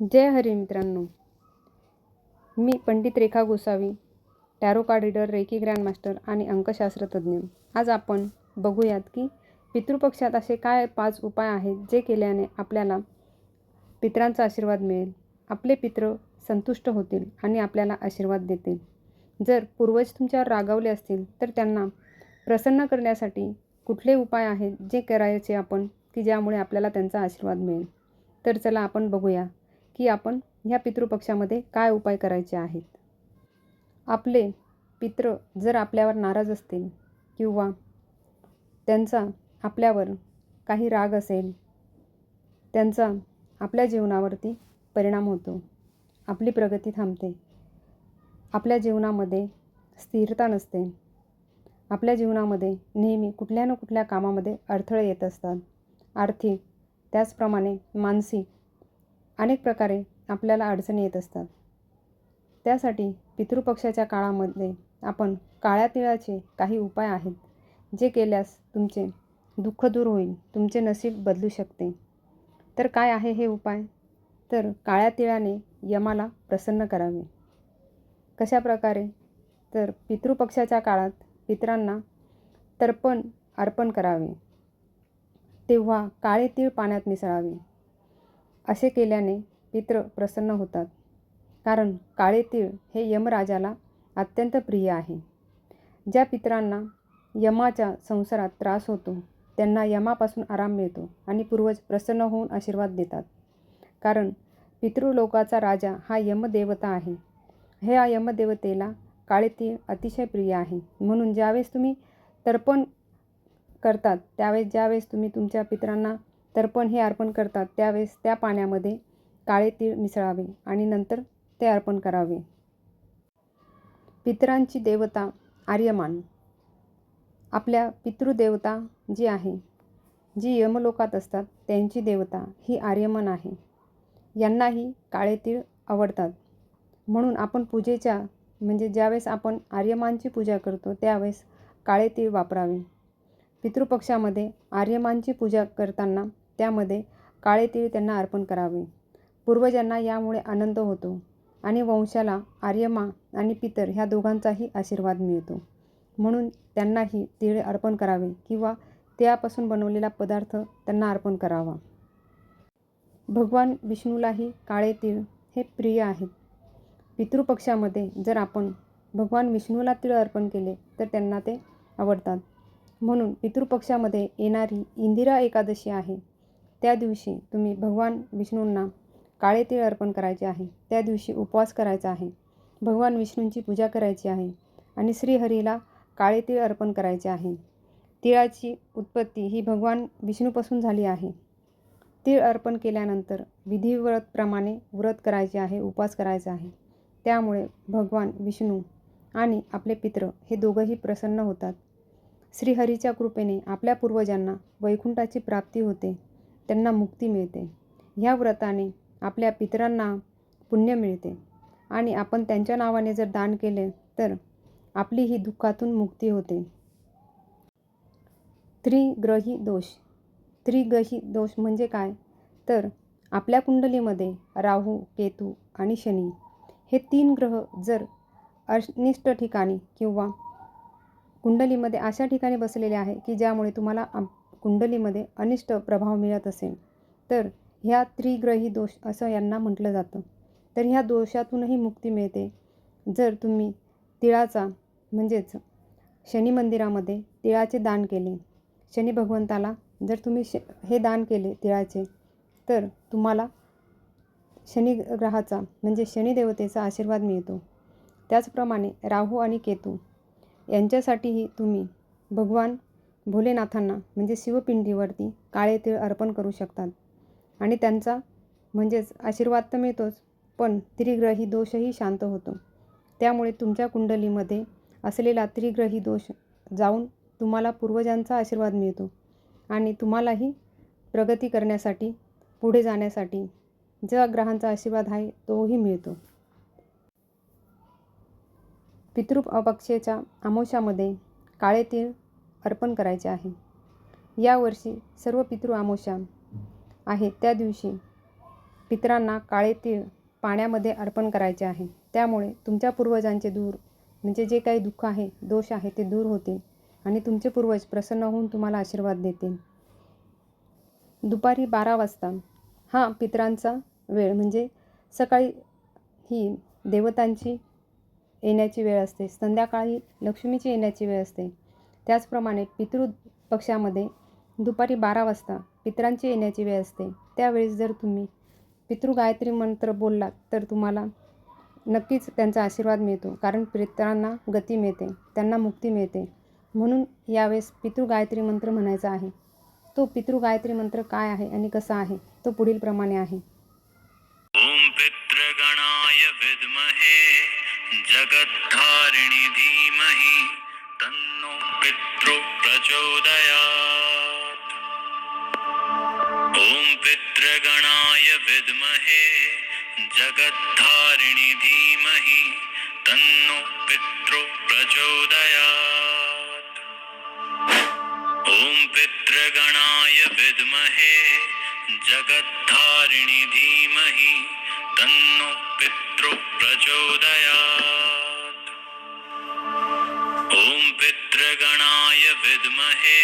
जय हरी मित्रांनो. मी Pandit Rekha Gosavi tarot card reader reiki grandmaster आणि अंकशास्त्रतज्ज्ञ आज आपण बघूयात की पितृपक्षात असे काय पाच उपाय आहेत जे केल्याने आपल्याला पित्रांचा आशीर्वाद मिळेल आपले पित्र संतुष्ट होतील आणि आपल्याला आशीर्वाद देतील. जर पूर्वज तुमच्यावर रागावले असतील तर त्यांना प्रसन्न करण्यासाठी कुठले उपाय आहेत जे करायचे आपण की ज्यामुळे आपल्याला त्यांचा आशीर्वाद मिळेल? तर चला आपण बघूया. की आपण ह्या पितृपक्षामध्ये काय उपाय करायचे आहेत? आपले पित्र जर आपल्यावर नाराज असतील किंवा त्यांचा आपल्यावर काही राग असेल त्यांचा आपल्या जीवनावरती परिणाम होतो. आपली प्रगती थांबते. आपल्या जीवनामध्ये स्थिरता नसते. आपल्या जीवनामध्ये नेहमी कुठल्या ना कुठल्या कामामध्ये अडथळे येत असतात. आर्थिक त्याचप्रमाणे मानसिक अनेक प्रकारे आपल्याला अडचणी येत असतात. त्यासाठी पितृपक्षाच्या काळामध्ये आपण काळ्या तिळाचे काही उपाय आहेत जे केल्यास तुमचे दुःख दूर होईल तुमचे नसीब बदलू शकते. तर काय आहे हे उपाय? तर काळ्या तिळाने यमाला प्रसन्न करावे. कशा प्रकारे तर पितृपक्षाच्या काळात पितरांना तर्पण अर्पण करावे. तेव्हा काळे तीळ पाण्यात मिसळावे. असे केल्याने पित्र प्रसन्न होतात. कारण काळे तीळ हे यमराजाला अत्यंत प्रिय आहे. ज्या पितरांना यमाच्या संसारात त्रास होतो त्यांना यमापासून आराम मिळतो आणि पूर्वज प्रसन्न होऊन आशीर्वाद देतात. कारण पितृलोकाचा राजा हा यमदेवता आहे. ह्या यमदेवतेला काळे तीळ अतिशय प्रिय आहे. म्हणून ज्यावेळेस तुम्ही तर्पण करतात त्यावेळेस ज्यावेळेस तुम्ही तुमच्या पितरांना तर्पण हे अर्पण करतात. त्यावेळेस त्या पाण्यामध्ये काळे तीळ मिसळावे आणि नंतर ते अर्पण करावे. पितरांची देवता आर्यमान. आपल्या पितृदेवता जी आहे जी यमलोकात असतात त्यांची देवता ही आर्यमन आहे. यांनाही काळे तीळ आवडतात. म्हणून आपण पूजेच्या म्हणजे ज्यावेळेस आपण आर्यमानची पूजा करतो त्यावेळेस काळे तीळ वापरावे. पितृपक्षामध्ये आर्यमानची पूजा करताना त्यामध्ये काळे तीळ त्यांना अर्पण करावे. पूर्वजांना यामुळे आनंद होतो आणि वंशाला आर्यमा आणि पितर ह्या दोघांचाही आशीर्वाद मिळतो. म्हणून त्यांनाही तीळ अर्पण करावे किंवा तिळापासून बनवलेला पदार्थ त्यांना अर्पण करावा. भगवान विष्णूलाही काळे तीळ हे प्रिय आहेत. पितृपक्षामध्ये जर आपण भगवान विष्णूला तीळ अर्पण केले तर त्यांना ते आवडतात. म्हणून पितृपक्षामध्ये येणारी इंदिरा एकादशी आहे. त्या दिवशी तुम्ही भगवान विष्णूंना काळे तीळ अर्पण करायचे आहे. त्या दिवशी उपवास करायचा आहे. भगवान विष्णूंची पूजा करायची आहे आणि श्रीहरीला काळे तीळ अर्पण करायचे आहे. तिळाची उत्पत्ती ही भगवान विष्णूपासून झाली आहे. तीळ अर्पण केल्यानंतर विधिव्रतप्रमाणे व्रत करायचे आहे उपवास करायचा आहे. त्यामुळे भगवान विष्णू आणि आपले पित्र हे दोघंही प्रसन्न होतात. श्रीहरीच्या कृपेने आपल्या पूर्वजांना वैकुंठाची प्राप्ती होते. त्यांना मुक्ती मिळते. ह्या व्रताने आपल्या पितरांना पुण्य मिळते. आणि आपण त्यांच्या नावाने जर दान केले तर आपली ही दुःखातून मुक्ती होते. त्रिग्रही दोष. त्रिग्रही दोष म्हणजे काय? तर आपल्या कुंडलीमध्ये राहू केतू आणि शनी हे तीन ग्रह जर अनिष्ट ठिकाणी किंवा कुंडलीमध्ये अशा ठिकाणी बसलेले आहे की ज्यामुळे तुम्हाला कुंडलीमध्ये अनिष्ट प्रभाव मिळत असेल तर ह्या त्रिग्रही दोष असं यांना म्हटलं जातं. तर ह्या दोषातूनही मुक्ती मिळते. जर तुम्ही तिळाचा म्हणजेच शनी मंदिरामध्ये तिळाचे दान केले शनी भगवंताला जर तुम्ही श हे दान केले तिळाचे तर तुम्हाला शनी ग्रहाचा म्हणजे शनिदेवतेचा आशीर्वाद मिळतो. त्याचप्रमाणे राहू आणि केतू यांच्यासाठीही तुम्ही भगवान भोलेनाथांना म्हणजे शिवपिंडीवरती काळे तीळ अर्पण करू शकतात. आणि त्यांचा म्हणजेच आशीर्वाद तर मिळतोच पण त्रिग्रही दोषही शांत होतो. त्यामुळे तुमच्या कुंडलीमध्ये असलेला त्रिग्रही दोष जाऊन तुम्हाला पूर्वजांचा आशीर्वाद मिळतो. आणि तुम्हालाही प्रगती करण्यासाठी पुढे जाण्यासाठी ज्या ग्रहांचा आशीर्वाद आहे तोही मिळतो. पितृ अपक्षेच्या आमोशामध्ये काळे तीळ अर्पण करायचे आहे. यावर्षी सर्व पितृ आमोशा आहेत. त्या दिवशी पितरांना काळे तीळ पाण्यामध्ये अर्पण करायचे आहे. त्यामुळे तुमच्या पूर्वजांचे दूर म्हणजे जे काही दुःख आहे दोष आहे ते दूर होतील आणि तुमचे पूर्वज प्रसन्न होऊन तुम्हाला आशीर्वाद देतील. दुपारी बारा वाजता हा पितरांचा वेळ म्हणजे सकाळी ही देवतांची येण्याची वेळ असते. संध्याकाळी लक्ष्मीची येण्याची वेळ असते. त्याचप्रमाणे पितृ पक्षामध्ये दुपारी बारा वाजता पितरांची येण्याची वेळ असते. त्यावेळेस जर तुम्ही पितृ गायत्री मंत्र बोललात तर तुम्हाला नक्कीच त्यांचा आशीर्वाद मिळतो कारण पितरांना गती मिळते त्यांना मुक्ती मिळते. म्हणून यावेळेस पितृ गायत्री मंत्र म्हणायचा आहे. तो पितृ गायत्री मंत्र काय आहे आणि कसा आहे तो पुढील प्रमाणे आहे. ओम पितृगणाय विद्महे जगद्धारिणी धीमही तन्नो पितृ प्रचोदयात्। ॐ पितृगणाय विद्महे जगद्धारिणि धीमहि तन्नो पितृ प्रचोदयात्। ॐ पितृगणाय विद्महे जगद्धारिणि धीमहि तन्नो पितृ प्रचोदयात्। विद्महे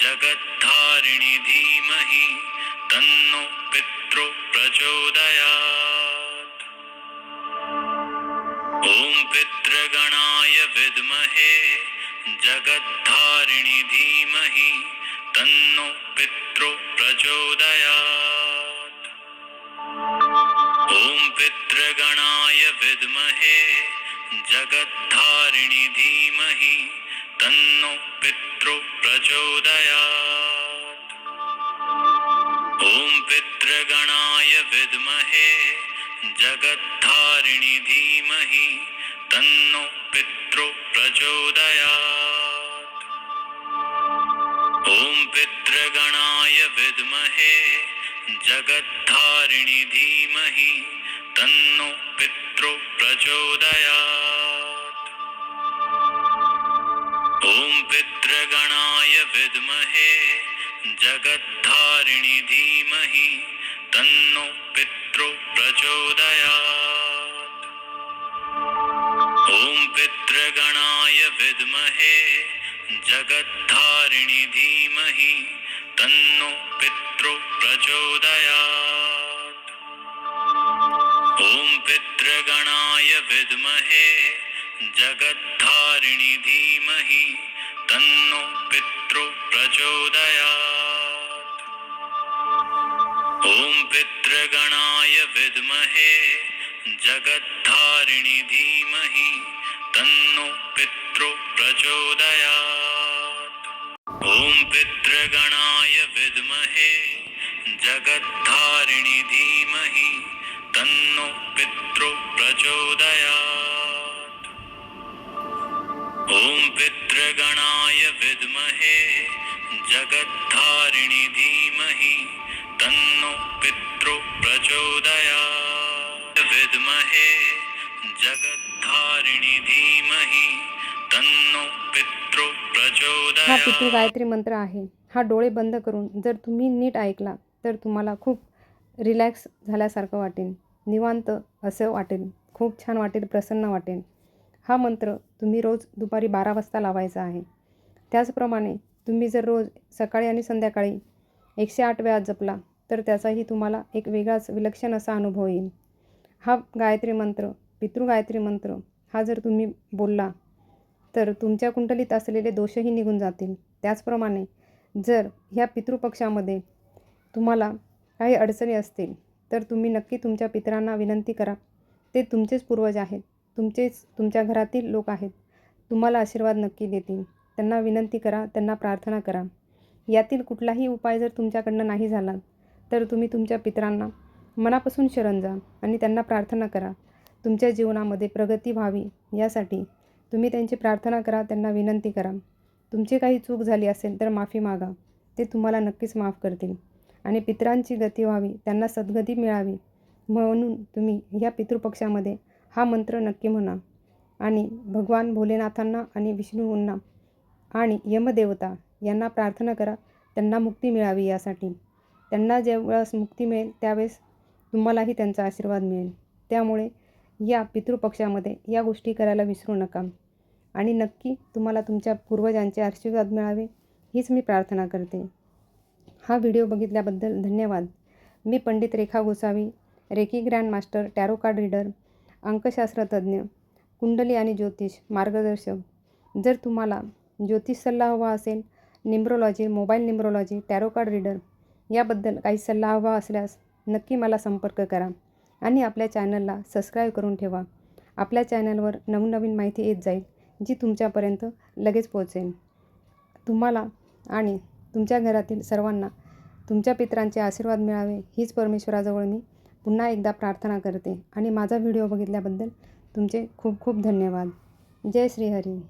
जगद्धारिणि धीमहि तन्नो पितृ प्रचोदयात्। ॐ पितृगणाय विद्महे जगद्धारिणि धीमहि तन्नो पितृ प्रचोदयात्। ॐ पितृगणाय विद्महे जगद्धारिणि धीमहि तन्नो पितृ प्रचोदयात्। ॐ पितृगणाय विद्महे जगद्धारिणि धीमहि तन्नो पितृ प्रचोदयात्। ॐ पितृगणाय विद्महे जगद्धारिणि धीमहि तन्नो पितृ प्रचोदयात्। ॐ पितृगणाय विद्महे जगद्धारिणि धीमहि तन्नो पितृ प्रचोदयात्। ॐ पितृगणाय विद्महे जगद्धारिणि धीमहि तन्नो पितृ प्रचोदयात्। ॐ पितृगणाय विद्महे जगद्धारिणि धीमहि तन्नो पितृ प्रचोदयात्। ॐ पितृगणाय विद्महे जगद्धारिणि धीमहि तन्नो पितृ प्रचोदयात्। ॐ पितृगणाय विद्महे जगद्धारिणि धीमहि तन्नो पितृ प्रचोदयात्। ॐ पितृगणाय विद्महे जगद्धारिणि धीमहि तन्नो पितृ प्रचोदयात्। विद्महे जगद्धारिणि धीमहि तन्नो पितृ हा पितृ गायत्री मंत्र आहे. हा डोळे बंद करून जर तुम्ही नीट ऐकला तर तुम्हाला खूप रिलॅक्स झाल्यासारखं वाटेल. निवांत असं वाटेल. खूप छान वाटेल प्रसन्न वाटेल. हा मंत्र तुम्ही रोज दुपारी बारा वाजता लावायचा आहे. त्याचप्रमाणे तुम्ही जर रोज सकाळी आणि संध्याकाळी एकशे आठ वेळा जपला तर त्याचाही तुम्हाला एक वेगळाच विलक्षण असा अनुभव येईल. हा गायत्री मंत्र पितृ गायत्री मंत्र हा जर तुम्ही बोलला तर तुमच्या कुंडलीत असलेले दोषही निघून जातील. त्याचप्रमाणे जर ह्या पितृपक्षामध्ये तुम्हाला काही अडचणी असतील तर तुम्ही नक्की तुमच्या पितरांना विनंती करा. ते तुमचेच पूर्वज आहेत. तुमचेच तुमच्या घरातील लोक आहेत. तुम्हाला आशीर्वाद नक्की देतील. त्यांना विनंती करा त्यांना प्रार्थना करा. यातील कुठलाही उपाय जर तुमच्याकडनं नाही झाला तर तुम्ही तुमच्या पितरांना मनापासून शरण जा आणि त्यांना प्रार्थना करा. तुमच्या जीवनामध्ये प्रगती व्हावी यासाठी तुम्ही त्यांची प्रार्थना करा त्यांना विनंती करा. तुमची काही चूक झाली असेल तर माफी मागा. ते तुम्हाला नक्कीच माफ करतील. आणि पितरांची गती व्हावी त्यांना सद्गती मिळावी. म्हणून तुम्ही ह्या पितृपक्षामध्ये हा मंत्र नक्की म्हणा. आणि भगवान भोलेनाथांना आणि विष्णूंना आणि यमदेवता यांना प्रार्थना करा. त्यांना मुक्ती मिळावी यासाठी. त्यांना ज्यावेळेस मुक्ती मिळेल त्यावेळेस तुम्हालाही त्यांचा आशीर्वाद मिळेल. त्यामुळे या पितृपक्षामध्ये या गोष्टी करायला विसरू नका. आणि नक्की तुम्हाला तुमच्या पूर्वजांचे आशीर्वाद मिळावे हीच मी प्रार्थना करते. हा व्हिडिओ बघितल्याबद्दल धन्यवाद. मी Pandit Rekha Gosavi reiki grand master tarot card reader अंकशास्त्र तज्ज्ञ कुंडली आणि ज्योतिष मार्गदर्शक. जर तुम्हाला ज्योतिष सल्ला हवा असेल numerology mobile numerology tarot card reader याबद्दल काही सल्ला हवा असल्यास नक्की मला संपर्क करा आणि आपल्या चॅनलला सबस्क्राईब करून ठेवा. आपल्या चॅनलवर नवनवीन माहिती येत जाईल जी तुमच्यापर्यंत लगेच पोहोचेल. तुम्हाला आणि तुमच्या घरातील सर्वांना तुमच्या पित्रांचे आशीर्वाद मिळावे हीच परमेश्वराजवळ मी पुन्हा एकदा प्रार्थना करते आणि माझा व्हिडिओ बघितल्याबद्दल तुमचे खूप खूप धन्यवाद. जय श्रीहरी.